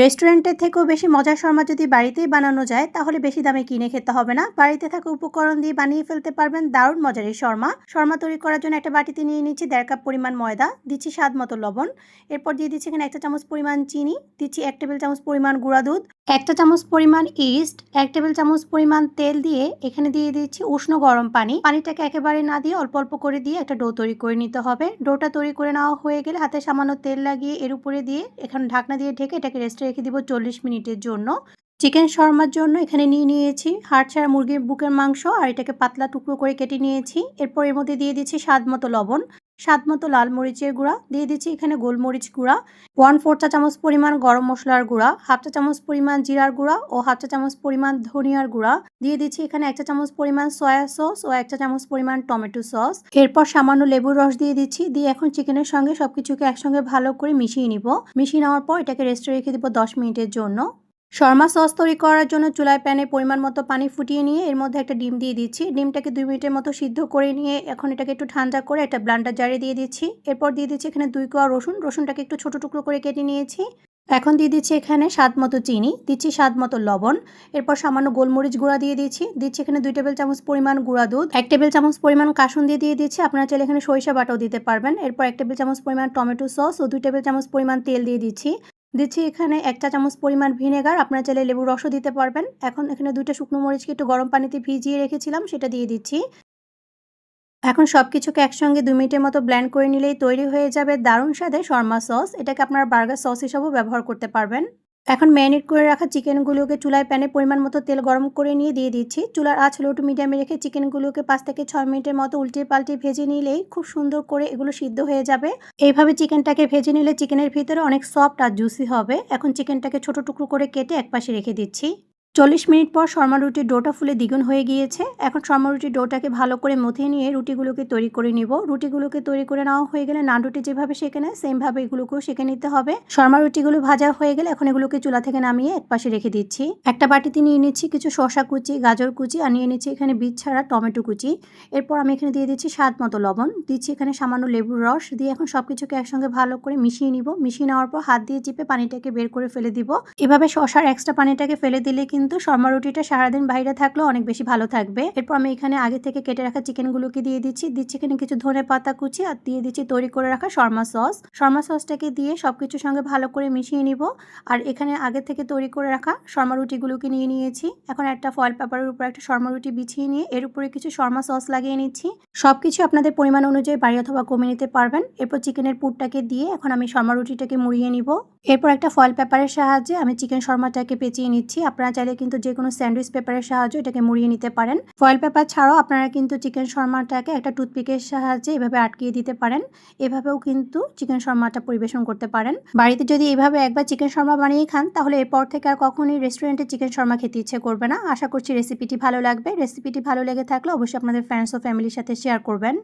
রেস্টুরেন্টের থেকেও বেশি মজার শর্মা যদি বাড়িতেই বানানো যায়, তাহলে বেশি দামে কিনে খেতে হবে না। বাড়িতে থাকা উপকরণ দিয়ে বানিয়ে ফেলতে পারবেন দারুণ মজার এই শর্মা। শর্মা তৈরি করার জন্য একটা বাটিতে নিয়ে নিচ্ছি দেড় কাপ পরিমাণ ময়দা, দিচ্ছি স্বাদ মতো লবণ। এরপর দিয়ে দিচ্ছি এখানে একটা চামচ পরিমাণ চিনি, দিচ্ছি এক টেবিল চামচ পরিমাণ গুঁড়া দুধ, একটা চামচ পরিমাণ ইস্ট, এক টেবিল চামচ পরিমাণ তেল দিয়ে এখানে দিয়ে দিচ্ছি উষ্ণ গরম পানি। পানিটাকে একেবারে না দিয়ে অল্প অল্প করে দিয়ে একটা ডো তৈরি করে নিতে হবে। ডোটা তৈরি করে নেওয়া হয়ে গেলে হাতে সামান্য তেল লাগিয়ে এর উপরে দিয়ে এখানে ঢাকনা দিয়ে ঢেকে এটাকে রেস্টে রেখে দিব চল্লিশ মিনিটের জন্য। চিকেন শর্মার জন্য এখানে নিয়ে নিয়েছি হাড় ছাড়া মুরগির বুকের মাংস আর এটাকে পাতলা টুকরো করে কেটে নিয়েছি। এরপর এর মধ্যে দিয়ে দিচ্ছি স্বাদ মতো লবণ। স্বাদ মতো লাল মরিচের গুঁড়া, দিয়ে দিচ্ছি এখানে গোলমরিচ গুঁড়া ওয়ান ফোর চা চামচ পরিমাণ গরম মশলার গুঁড়া হাফ চা চামচ পরিমাণ জিরার গুঁড়া ও হাফ চা চামচ পরিমাণ ধনিয়ার গুঁড়া, দিয়ে দিচ্ছি এখানে এক চা চামচ পরিমাণ সয়া সস ও এক চা চামচ পরিমাণ টমেটো সস এরপর সামান্য লেবুর রস দিয়ে দিচ্ছি, দিয়ে এখন চিকেনের সঙ্গে সবকিছুকে একসঙ্গে ভালো করে মিশিয়ে নিব। মিশিয়ে নেওয়ার পর এটাকে রেস্টে রেখে দিব দশ মিনিটের জন্য। শর্মা সস তৈরি করার জন্য চুলায় প্যানে পরিমাণ মতো পানি ফুটিয়ে নিয়ে এর মধ্যে একটা ডিম দিয়ে দিচ্ছি। ডিমটাকে দুই মিনিটের মতো সিদ্ধ করে নিয়ে এখন এটাকে একটু ঠান্ডা করে একটা ব্লান্ডার জারে দিয়ে দিচ্ছি। এরপর দিয়ে দিচ্ছি এখানে দুই কোয়া রসুন। রসুনটাকে একটু ছোটো টুকরো করে কেটে নিয়েছি। এখন দিয়ে দিচ্ছি এখানে স্বাদ মতো চিনি, দিচ্ছি স্বাদ মতো লবণ। এরপর সামান্য গোলমরিচ গুঁড়া দিয়ে দিচ্ছি। দিচ্ছি এখানে দুই টেবিল চামচ পরিমাণ গুঁড়া দুধ, এক টেবিল চামচ পরিমাণ কাসুন দিয়ে দিয়ে দিচ্ছি। আপনারা চাইলে এখানে সরিষা বাটাও দিতে পারবেন। এরপর এক টেবিল চামচ পরিমাণ টমেটো সস ও দুই টেবিল চামচ পরিমাণ তেল দিয়ে দিচ্ছি। দিচ্ছি এখানে এক চা চামচ পরিমাণ ভিনেগার। আপনারা চাইলে লেবু রসও দিতে পারবেন। এখন এখানে দুইটা শুকনো মরিচকে একটু গরম পানিতে ভিজিয়ে রেখেছিলাম, সেটা দিয়ে দিচ্ছি। এখন সব কিছুকে একসঙ্গে দু মিনিটের মতো ব্ল্যান্ড করে নিলেই তৈরি হয়ে যাবে দারুণ স্বাদে শর্মা সস। এটাকে আপনার বার্গার সস হিসাবেও ব্যবহার করতে পারবেন। এখন ম্যারিনেট করে রাখা চিকেনগুলোকে চুলায় প্যানে পরিমাণ মতো তেল গরম করে নিয়ে দিয়ে দিচ্ছি। চুলার আঁচ লো টু মিডিয়ামে রেখে চিকেনগুলোকে পাঁচ থেকে ছয় মিনিটের মতো উল্টে পাল্টে ভেজে নিলেই খুব সুন্দর করে এগুলো সিদ্ধ হয়ে যাবে। এইভাবে চিকেনটাকে ভেজে নিলে চিকেনের ভিতরে অনেক সফট আর জুসি হবে। এখন চিকেনটাকে ছোট টুকরো করে কেটে একপাশে রেখে দিচ্ছি। চল্লিশ মিনিট পর শর্মা রুটির ডোটা ফুলে দ্বিগুণ হয়ে গিয়েছে। এখন শর্মা রুটির ডোটাকে ভালো করে মথে নিয়ে রুটিগুলোকে তৈরি করে নিব। রুটিগুলোকে তৈরি করে নেওয়া হয়ে গেলে নান রুটি যেভাবে সেঁকে নেয় সেমভাবে এগুলোকেও সেঁকে নিতে হবে। শর্মা রুটিগুলো ভাজা হয়ে গেলে এখন এগুলোকে চুলা থেকে নামিয়ে এক পাশে রেখে দিচ্ছি। একটা বাটিতে নিয়ে নিচ্ছি কিছু শশা কুচি, গাজর কুচি আর নিয়ে নিচ্ছি এখানে বীজ ছাড়া টমেটো কুচি। এরপর আমি এখানে দিয়ে দিচ্ছি স্বাদ মতো লবণ। দিচ্ছি এখানে সামান্য লেবুর রস দিয়ে এখন সব কিছুকে একসঙ্গে ভালো করে মিশিয়ে নিব। মিশিয়ে নেওয়ার পর হাত দিয়ে চিপে পানিটাকে বের করে ফেলে দিব। এভাবে শশার এক্সট্রা পানিটাকে ফেলে দিলে কিন্তু শর্মা রুটিটা সারাদিন বাইরে থাকলেও অনেক বেশি ভালো থাকবে। এরপর আমি এখানে আগে থেকে কেটে রাখা চিকেনগুলোকে দিয়ে দিচ্ছি। দিচ্ছি এখানে কিছু ধনে পাতা কুচি আর দিয়ে দিচ্ছি তৈরি করে রাখা শর্মা সস। শর্মা সসটাকে দিয়ে সব কিছুর সঙ্গে ভালো করে মিশিয়ে নিব। আর এখানে আগে থেকে তৈরি করে রাখা শর্মা রুটিগুলোকে নিয়ে নিয়েছি। এখন একটা ফয়েল পেপারের উপর একটা শর্মা রুটি বিছিয়ে নিয়ে এর উপরে কিছু শর্মা সস লাগিয়ে নিচ্ছি। সব কিছু আপনাদের পরিমাণ অনুযায়ী বাড়ি অথবা কমে নিতে পারবেন। এরপর চিকেনের পুরটাকে দিয়ে এখন আমি শর্মা রুটিটাকে মুড়িয়ে নিব। এরপর একটা ফয়েল পেপারের সাহায্যে আমি চিকেন শর্মাটাকে পেঁচিয়ে নিচ্ছি। আপনারা চাইলে কিন্তু যে কোনো স্যান্ডউইচ পেপারের সাহায্যে এটাকে মুড়িয়ে নিতে পারেন। ফয়েল পেপার ছাড়াও আপনারা কিন্তু চিকেন শর্মাটাকে একটা টুথপিকের সাহায্যে এভাবে আটকিয়ে দিতে পারেন। এভাবেও কিন্তু চিকেন শর্মাটা পরিবেশন করতে পারেন। বাড়িতে যদি এভাবে একবার চিকেন শর্মা বানিয়ে খান, তাহলে এরপর থেকে আর কখনোই রেস্টুরেন্টে চিকেন শর্মা খেতে ইচ্ছে করবে না। আশা করছি রেসিপিটি ভালো লাগবে। রেসিপিটি ভালো লেগে থাকলে অবশ্যই আপনাদের ফ্রেন্ডস ও ফ্যামিলির সাথে শেয়ার করবেন।